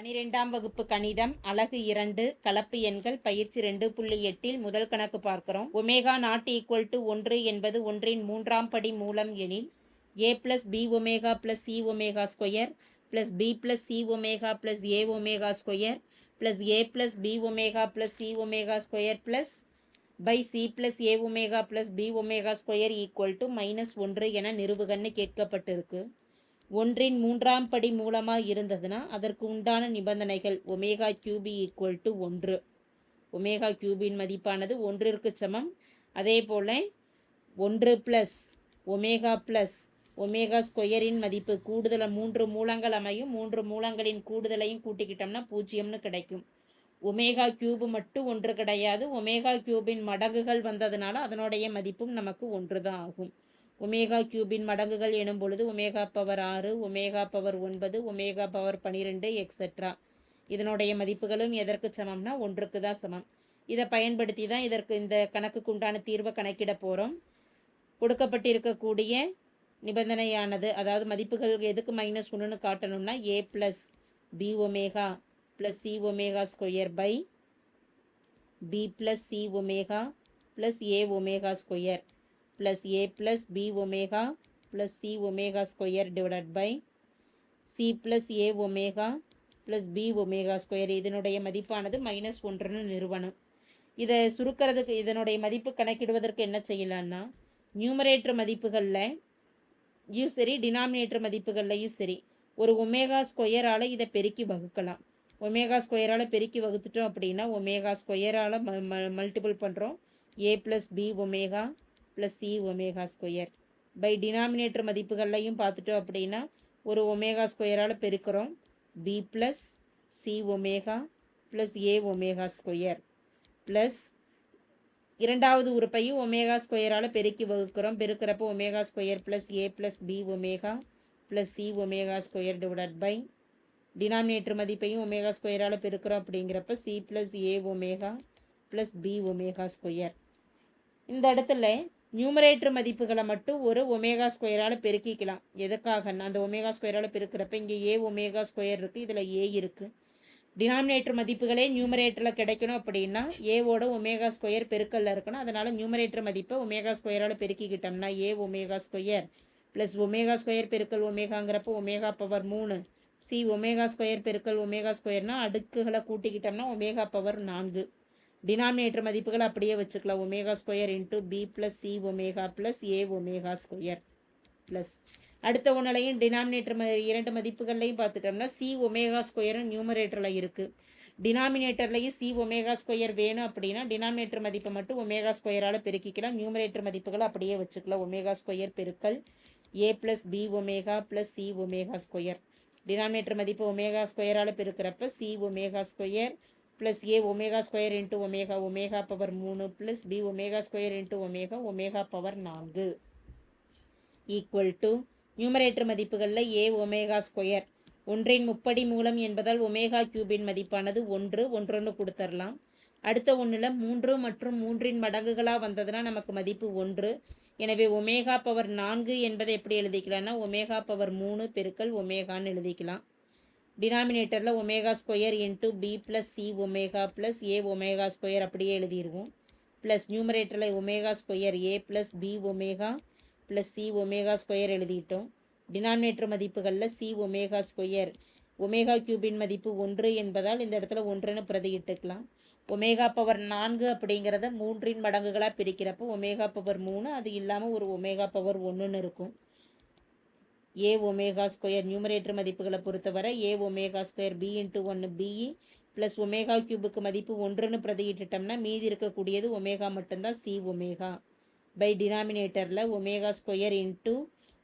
பனிரெண்டாம் வகுப்பு கணிதம் அலகு இரண்டு கலப்பு எண்கள் பயிற்சி ரெண்டு புள்ளி எட்டில் முதல் கணக்கு பார்க்கிறோம். ஒமேகா நாட் ஈக்குவல் டு ஒன்று என்பது ஒன்றின் மூன்றாம் படி மூலம் எனில் A plus B omega plus C omega square plus B plus C omega plus A omega square plus A plus B omega plus C omega square plus by C plus A omega plus B omega square equal to minus ஒன்று என நிறுவுகன்னு கேட்கப்பட்டிருக்கு. ஒன்றின் மூன்றாம் படி மூலமாக இருந்ததுன்னா அதற்கு உண்டான நிபந்தனைகள் ஒமேகா கியூபி ஈக்குவல் டு ஒன்று. ஒமேகா கியூபின் மதிப்பானது ஒன்றிற்கு சமம். அதே போல் ஒன்று ப்ளஸ் ஒமேகா ப்ளஸ் ஒமேகா ஸ்கொயரின் மதிப்பு கூடுதலாக மூன்று மூலங்கள் அமையும். மூன்று மூலங்களின் கூடுதலையும் கூட்டிக்கிட்டோம்னா பூஜ்ஜியம்னு கிடைக்கும். ஒமேகா கியூபு மட்டும் ஒன்று கிடையாது. ஒமேகா கியூபின் மடங்குகள் வந்ததுனால அதனுடைய மதிப்பும் நமக்கு ஒன்று தான் ஆகும். ஒமேகா கியூபின் மடங்குகள் எனும் பொழுது ஒமேகா பவர் ஆறு ஒமேகா பவர் ஒன்பது ஒமேகா பவர் பன்னிரெண்டு எக்ஸெட்ரா இதனுடைய மதிப்புகளும் எதற்கு சமம்னா ஒன்றுக்கு தான் சமம். இதை பயன்படுத்தி தான் இதற்கு இந்த கணக்குக்கு உண்டான தீர்வை கணக்கிட போகிறோம் கொடுக்கப்பட்டிருக்கக்கூடிய நிபந்தனையானது அதாவது மதிப்புகள் எதுக்கு மைனஸ் ஒன்றுன்னு காட்டணும்னா A plus B omega plus C omega square by B plus C omega plus A omega square plus a plus b omega plus c omega square divided by c plus a omega plus b omega square. இதனுடைய மதிப்பானது minus ஒன்றுன்னு நிறுவனம். இதை சுருக்கிறதுக்கு இதனுடைய மதிப்பு கணக்கிடுவதற்கு என்ன செய்யலான்னா நியூமரேட்டர் மதிப்புகளில் யூ சரி டினாமினேட்டர் மதிப்புகள்லையும் சரி ஒரு ஒமேகா ஸ்கொயரால் இதை பெருக்கி வகுக்கலாம். ஒமேகா ஸ்கொயரால் பெருக்கி வகுத்துட்டோம் அப்படின்னா ஒமேகா ஸ்கொயரால் ம மல்டிபிள் பண்ணுறோம் A plus B omega plus C omega square by denominator மதிப்புகள்லையும் பார்த்துட்டோம் அப்படின்னா ஒரு ஒமேகா ஸ்கொயரால் பெருக்கிறோம். B plus C omega plus A omega square plus இரண்டாவது உறுப்பையும் ஒமேகா ஸ்கொயரால் பெருக்கி வகுக்கிறோம். பெருக்கிறப்போ omega square plus A plus B omega plus C omega square divide by denominator மதிப்பையும் ஒமேகா ஸ்கொயரால் பெருக்கிறோம் அப்படிங்கிறப்ப C plus A omega plus B omega square இந்த இடத்துல நியூமரேட்டர் மதிப்புகளை மட்டும் ஒரு ஒமேகா ஸ்கொயரால் பெருக்கிக்கலாம். எதுக்காக அந்த ஒமேகா ஸ்கொயரால் பெருக்கிறப்ப இங்கே ஏ ஒமேகா ஸ்கொயர் இருக்குது இதில் ஏ இருக்குது டினாமினேட்டர் மதிப்புகளே நியூமரேட்டரில் கிடைக்கணும் அப்படின்னா ஏவோட ஒமேகா ஸ்கொயர் பெருக்கல்ல இருக்கணும். அதனால் நியூமரேட்டர் மதிப்பை ஒமேகா ஸ்கொயரால் பெருக்கிக்கிட்டோம்னா A omega square plus omega square பெருக்கல் ஒமேகாங்கிறப்போ ஒமேகா பவர் மூணு. சி ஒமேகா ஸ்கொயர் பெருக்கல் ஒமேகா ஸ்கொயர்னால் அடுக்குகளை கூட்டிக்கிட்டோம்னா ஒமேகா பவர் நான்கு. டினாமினேட்டர் மதிப்புகள் அப்படியே வச்சுக்கலாம். Omega square into B plus C omega plus A omega square plus. அடுத்த ஒன்றுலையும் டினாமினேட்டர் ம இரண்டு மதிப்புகள்லையும் பார்த்துட்டோம்னா சி ஒமேகா ஸ்கொயரும் நியூமரேட்டரில் இருக்குது டினாமினேட்டர்லையும் சி ஒமேகா ஸ்கொயர் வேணும் அப்படின்னா டினாமினேட்டர் மதிப்பை மட்டும் ஒமேகா ஸ்கொயரால் பெருக்கிக்கலாம். நியூமரேட்டர் மதிப்புகளை அப்படியே வச்சுக்கலாம். ஒமேகா ஸ்கொயர் பெருக்கல் A plus B omega plus C omega square. Denominator மதிப்பு ஒமேகா ஸ்கொயரால் பெருக்கிறப்ப C omega square plus A omega square into omega omega power மூணு plus B omega square into omega omega power நான்கு. Equal to numerator மதிப்புகளில் A omega square ஒன்றின் முப்படி மூலம் என்பதால் omega கியூபின் மதிப்பானது ஒன்று ஒன்றொன்று கொடுத்துடலாம் அடுத்த ஒன்றில் மூன்று மற்றும் மூன்றின் மடங்குகளாக வந்ததுன்னா நமக்கு மதிப்பு ஒன்று. எனவே ஒமேகா பவர் நான்கு என்பதை எப்படி எழுதிக்கலாம்னா ஒமேகா பவர் மூணு பெருக்கல் ஒமேகான்னு எழுதிக்கலாம். டினாமினேட்டரில் omega square into B plus C omega plus A omega square அப்படியே எழுதிடுவோம் ப்ளஸ் நியூமரேட்டரில் omega square A plus B omega plus C omega square எழுதிட்டோம். டினாமினேட்டர் மதிப்புகளில் சி ஒமேகா ஸ்கொயர் ஒமேகா கியூபின் மதிப்பு ஒன்று என்பதால் இந்த இடத்துல ஒன்றுன்னு பிரதியிட்டுக்கலாம். ஒமேகா பவர் நான்கு அப்படிங்கிறத மூன்றின் மடங்குகளாக பிரிக்கிறப்போ ஒமேகா பவர் மூணு அது இல்லாமல் ஒரு ஒமேகா பவர் ஒன்றுன்னு இருக்கும். ஏ ஒமேகா ஸ்கொயர் நியூமரேட்டர் மதிப்புகளை பொறுத்தவரை A omega square B into ஒன்று பிஇ ப்ளஸ் ஒமேகா கியூபுக்கு மதிப்பு ஒன்றுன்னு பிரதியிட்டுட்டோம்னா மீதி இருக்கக்கூடியது ஒமேகா மட்டும்தான் சி ஒமேகா பை டினாமினேட்டரில் omega square into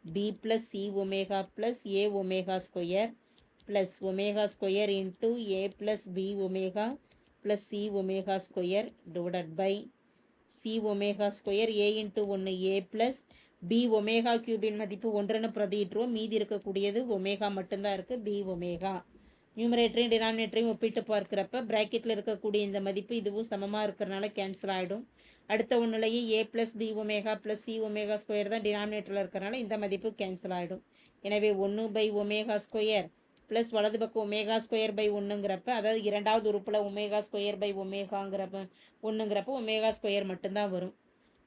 B plus C omega plus A omega square plus omega square into A plus B omega plus C omega square divided by C omega square A into ஒன்று A plus B omega கியூபின் மதிப்பு ஒன்றுன்னு பிரதியிட்டுருவோம். மீதி இருக்கக்கூடியது omega மட்டும்தான் இருக்குது B omega. நியூமரேட்டரையும் டினாமினேட்டரையும் ஒப்பிட்டு பார்க்குறப்ப ப்ராக்கெட்டில் இருக்கக்கூடிய இந்த மதிப்பு இதுவும் சமமாக இருக்கிறனால கேன்சல் ஆகிடும் அடுத்த ஒன்றுலையே A plus B omega plus C omega square தான் டினாமினேட்டரில் இருக்கிறனால இந்த மதிப்பு கேன்சல் ஆகிடும் எனவே ஒன்று பை ஒமேகா ஸ்கொயர் ப்ளஸ் வலது பக்கம் ஒமேகா ஸ்கொயர் பை ஒன்றுங்கிறப்ப அதாவது இரண்டாவது உறுப்பில் ஒமேகா ஸ்கொயர் பை ஒமேகாங்கிறப்ப ஒன்றுங்கிறப்ப ஒமேகா ஸ்கொயர் மட்டும்தான் வரும்.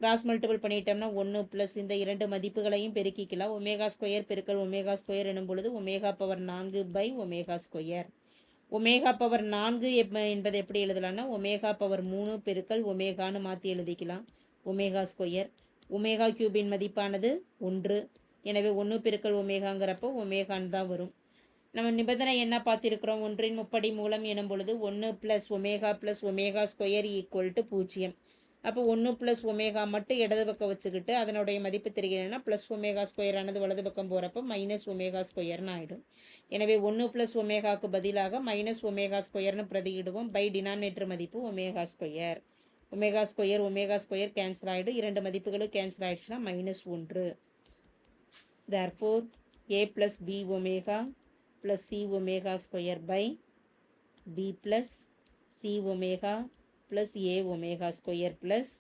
கிராஸ் மல்டிபிள் பண்ணிட்டோம்னா ஒன்று ப்ளஸ் இந்த இரண்டு மதிப்புகளையும் பெருக்கிக்கலாம். ஒமேகா ஸ்கொயர் பெருக்கல் ஒமேகா ஸ்கொயர் எனும் பொழுது ஒமேகா பவர் நான்கு by omega square omega power நான்கு எப் என்பதை எப்படி எழுதலாம்னா ஒமேகா பவர் மூணு பெருக்கல் ஒமேகான்னு மாற்றி எழுதிக்கலாம். ஒமேகா ஸ்கொயர் ஒமேகா கியூபின் மதிப்பானது ஒன்று. எனவே ஒன்று பெருக்கல் ஒமேகாங்கிறப்போ ஒமேகான்னு தான் வரும். நம்ம நிபந்தனை என்ன பார்த்துருக்குறோம்? ஒன்றின் முப்படி மூலம் எனும் பொழுது ஒன்று plus omega plus omega square equal to பூஜ்ஜியம். அப்போ ஒன்று ப்ளஸ் ஒமேகா மட்டும் இடது பக்கம் வச்சுக்கிட்டு அதனுடைய மதிப்பு தெரிகிறதுனா ப்ளஸ் ஒமேகா ஸ்கொயர் ஆனது வலது பக்கம் போகிறப்ப மைனஸ் ஒமேகா ஸ்கொயர்னு ஆகிடும் எனவே ஒன்று ப்ளஸ் ஒமேகாவுக்கு பதிலாக மைனஸ் ஒமேகா ஸ்கொயர்னு பிரதியிடுவோம். பை டினாமினேட்டர் மதிப்பு omega square omega square omega square cancel ஆகிடும் இரண்டு மதிப்புகளும் கேன்சல் ஆகிடுச்சுன்னா மைனஸ் ஒன்று. Therefore A plus B omega plus C omega square by B plus C omega plus A omega square plus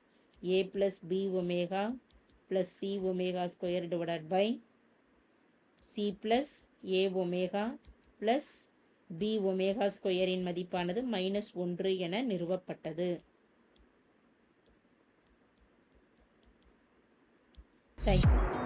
A plus B omega plus C omega square divided by C plus A omega plus B omega ஸ்கொயரின் மதிப்பானது minus ஒன்று என நிறுவப்பட்டது thank you